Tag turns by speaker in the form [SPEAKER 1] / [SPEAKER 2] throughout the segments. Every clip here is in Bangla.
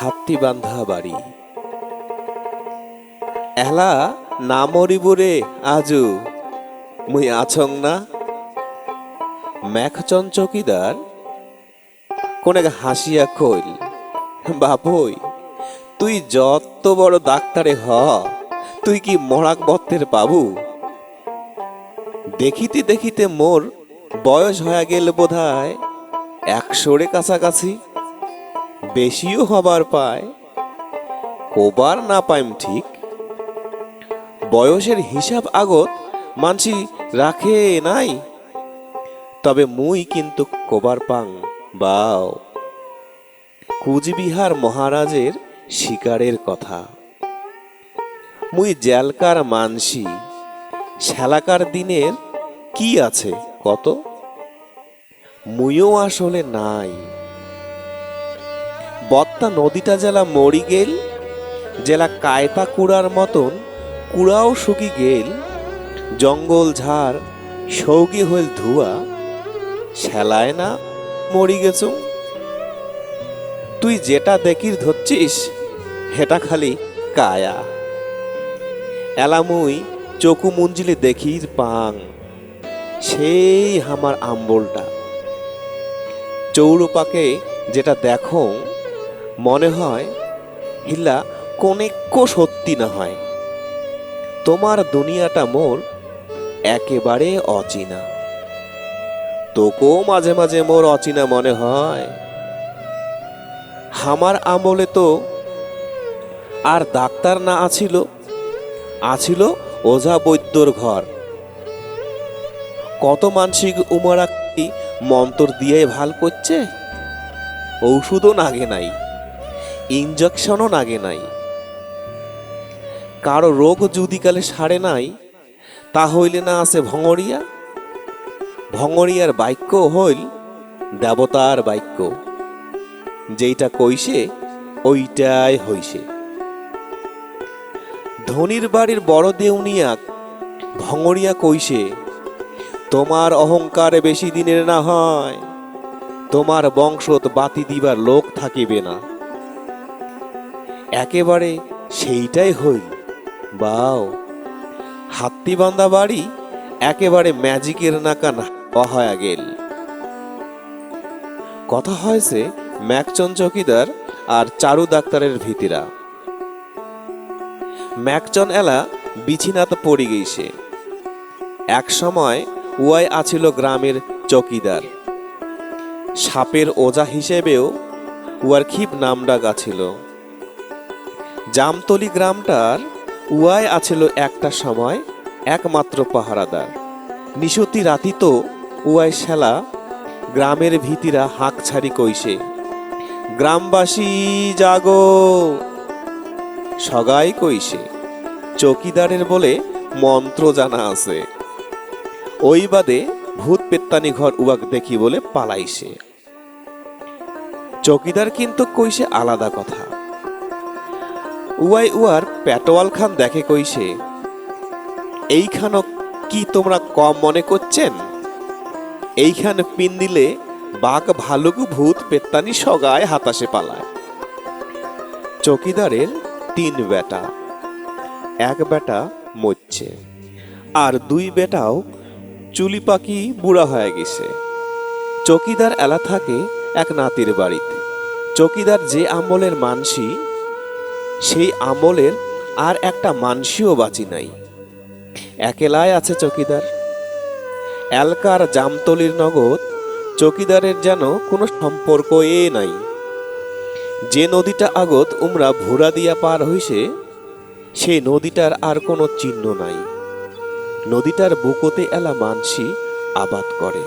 [SPEAKER 1] হাত্তি বান্ধা বাড়ি। এলা না মরিবুরে আজু, মুই আছং না। মেঘচন চকিদার কোনে হাসিয়া কইল, বাবুই, তুই যত বড় ডাক্তারে হ, তুই কি মরাক বত্তের পাবু দেখিতে দেখিতে মোর বয়স হয়ে গেল বোধহয় একশোরে কাছাকাছি। বেশিও হবার পায়, কোবার না পাইম ঠিক। বয়সের হিসাব আগত মানসি রাখে নাই, তবে মুই কিন্তু কোবার পাং, বাও। কুচবিহার মহারাজের শিকারের কথা। মুই জেলকার মানসি, শ্যালাকার দিনের কি আছে কত? মুইও আসলে নাই। বত্তা নদীটা জেলা মরি গেল, জেলা কায়পা কুড়ার মতন কুড়াও শুকি গেল। জঙ্গল ঝাড়, সৌগি হইল ধুয়া শ্যালায় না মরি গেছুম তুই যেটা দেখির ধরছিস হেটা খালি কায়া। এলামুই চকু মুঞ্জিলে দেখির পাং, সেই আমার আম্বলটা। চৌরপাকে যেটা দেখো মনে হয় হিল্লা কোনেক্য সত্যি না হয়। তোমার দুনিয়াটা মোর একেবারে অচেনা। তোকেও মাঝে মাঝে মোর অচেনা মনে হয়। হামার আমলে তো আর ডাক্তার না আছিল আছিল ওঝা বৈদ্যর ঘর। কত মানসিক উমরা মন্তর দিয়ে ভালো করছে? ঔষধও নাগে নাই। ইঞ্জেকশনও নাগে নাই। কারও রোগ যদি কালে সারে নাই, তা হইলে না আছে ভঙরিয়া? ভঙরিয়ার বাক্য হইল দেবতার বাক্য। যেইটা কইছে, ওইটাই হইছে। ধনির বাড়ির বড় দেউনিয়াক ভঙরিয়া কইছে, তোমার অহংকারে বেশি দিনের না হয়, তোমার বংশত বাতি দিবার লোক থাকিবে না। একেবারে সেইটাই হইল বাও। হাত্তি বান্ধা বাড়ি একেবারে ম্যাজিকের নাকান হয়া গেল। কথা হয়েছে ম্যাকচন চকিদার আর চারু ডাক্তারের ভিতিরা। ম্যাকচন এলা বিছিনাতে পড়ি গেছে এক সময় উয়াই আছিল গ্রামের চকিদার। সাপের ওজা হিসেবেও উয়ার ক্ষিপ নামডাক আছিল। জামতলি গ্রামটার উয়াই আছিল একটা সময় একমাত্র পাহারাদার। নিশতি রাতি তো উয়াই শেলা গ্রামের ভীতিরা হাঁক ছাড়ি কইসে, গ্রামবাসী, জাগো! সগাই কইসে, চকিদারের বলে মন্ত্র জানা আছে। ওই বাদে ভূত পেত্তানি ঘর উয়াক দেখি বলে পালাইছে চকিদার কিন্তু কইসে আলাদা কথা। উয়াই উয়ার পেটোয়াল খান দেখে কইছে এইখানক কি তোমরা কম মনে করছেন? এইখানে পিন দিলে বাঘ ভালুক ভূত পেত্তানি সগায় হাতাশে পালায়। চকিদারের তিন বেটা, এক বেটা মরছে, আর দুই বেটাও চুলি পাকি বুড়া হয়ে গেছে। চকিদার এলা থাকে এক নাতির বাড়িতে। চকিদার যে আমলের মানসি সেই আমলের আর একটা মানসিও বাঁচি নাই। একেলায় আছে চকিদার। এলকার জামতলির নগদ চকিদারের যেন কোনো সম্পর্ক এ নাই। যে নদীটা আগত উমরা ভুরা দিয়া পার হইছে সেই নদীটার আর কোনো চিহ্ন নাই। নদীটার বুকতে এলা মানসি আবাদ করে।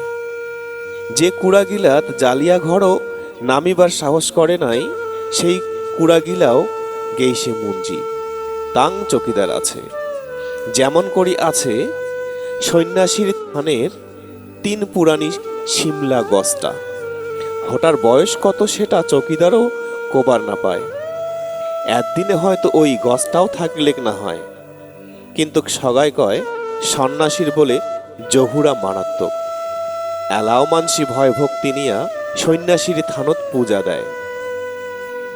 [SPEAKER 1] যে কুড়াগিলাত জালিয়া ঘরও নামিবার সাহস করে নাই, সেই কুড়াগিলাও গেইসে মুঞ্জি। তাং চকিদার আছে। যেমন করি আছে, সন্ন্যাসীর থানের তিন পুরানি শিমলা গছটা হঠার বয়স কত সেটা চকিদারও কোবার না পায়। একদিনে হয়তো ওই গছটাও থাকলে না হয়। কিন্তু সগাই কয়, সন্ন্যাসীর বলে জহুরা মারাত্মক। এলাও মানসি ভয় ভক্তি নিয়া সন্ন্যাসীর থানত পূজা দেয়।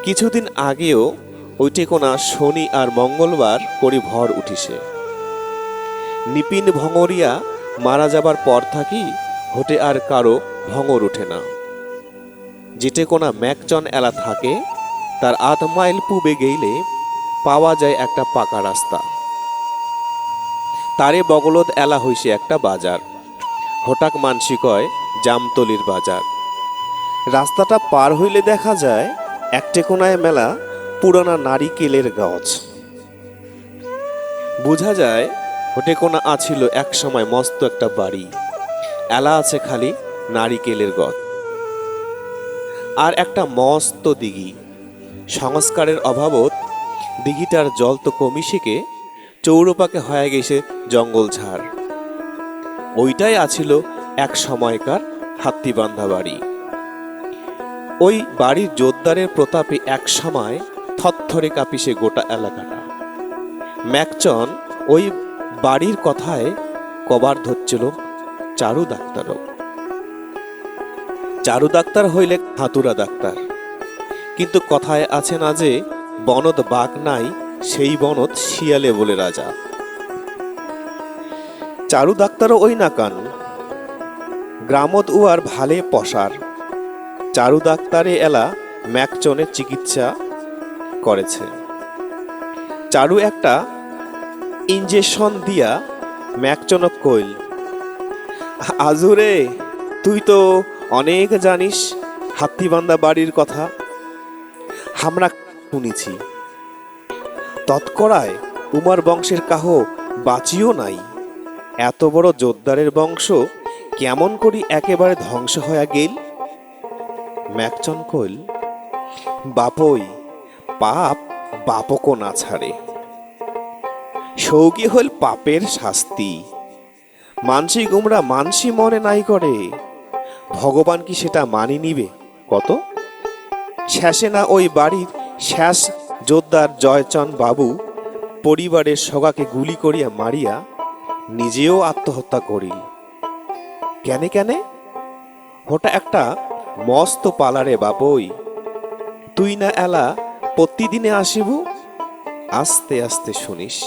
[SPEAKER 1] কিছুদিন আগেও ওইটে কোনা শনি আর মঙ্গলবার করি ভর উঠিছে। নিপিন ভঙরিয়া মারা যাবার পর থাকি হোটে আর কারও ভঙর উঠে না। যেটে কোনা ম্যাকচন এলা থাকে, তার আধ মাইল পূবে গেইলে পাওয়া যায় একটা পাকা রাস্তা। তারে বগলত এলা হইছে একটা বাজার। হঠাৎ মানসি কয়, জামতলির বাজার। রাস্তাটা পার হইলে দেখা যায়, একটে কোনায় মেলা পুরানা নারিকেলের গাছ। বোঝা যায় হোটে কোনা আছিল এক সময় মস্ত একটা বাড়ি। এলা আছে খালি নারিকেলের গছ আর একটা মস্ত দিঘি। সংস্কারের অভাবত দিঘিটার জল তো কমি শিখে চৌরপাকে হয়ে গেছে জঙ্গল ঝাড়। ওইটাই আছিল এক সময়কার হাত্তিবান্ধা বাড়ি। ওই বাড়ির জোরদারের প্রতাপে এক সময় থরথরে কাঁপিসে গোটা এলাকাটা। ম্যাকচন ওই বাড়ির কথায় কবার ধরছিল চারু ডাক্তারও। চারু ডাক্তার হইলে হাতুরা ডাক্তার। কিন্তু কথায় আছে না যে, বনদ বাঘ নাই, সেই বনদ শিয়ালে বলে রাজা। চারু ডাক্তারও ওই না নাকান গ্রামদ উয়ার ভালে পসার। চারু ডাক্তারে এলা ম্যাকচনের চিকিৎসা করেছে। চারু একটা ইঞ্জেকশন দিয়া ম্যাকচনক কইল আজুরে তুই তো অনেক জানিস হাত্তিবান্ধা বাড়ির কথা। আমরা শুনেছি। তৎকরায় উমার বংশের কাহ বাঁচিও নাই। এত বড় জোরদারের বংশ কেমন করি একেবারে ধ্বংস হয়ে গেল? ম্যাকচন কইল, বাপই পাপ বাপকও না ছাড়ে। সৌগি হল পাপের শাস্তি। মানসি গুমরা মানসি মনে নাই করে। ভগবান কি সেটা মানি নিবে? কত? শেষে না ওই বাড়ির শেষ যোদ্ধার জয়চন্দ বাবু পরিবারের সগাকে গুলি করিয়া মারিয়া নিজেও আত্মহত্যা করিল কেনে কেনে? ওটা একটা মস্ত পালারে বাপই। তুই না এলা প্রতিদিনে আসিব? আস্তে আস্তে শুনিস।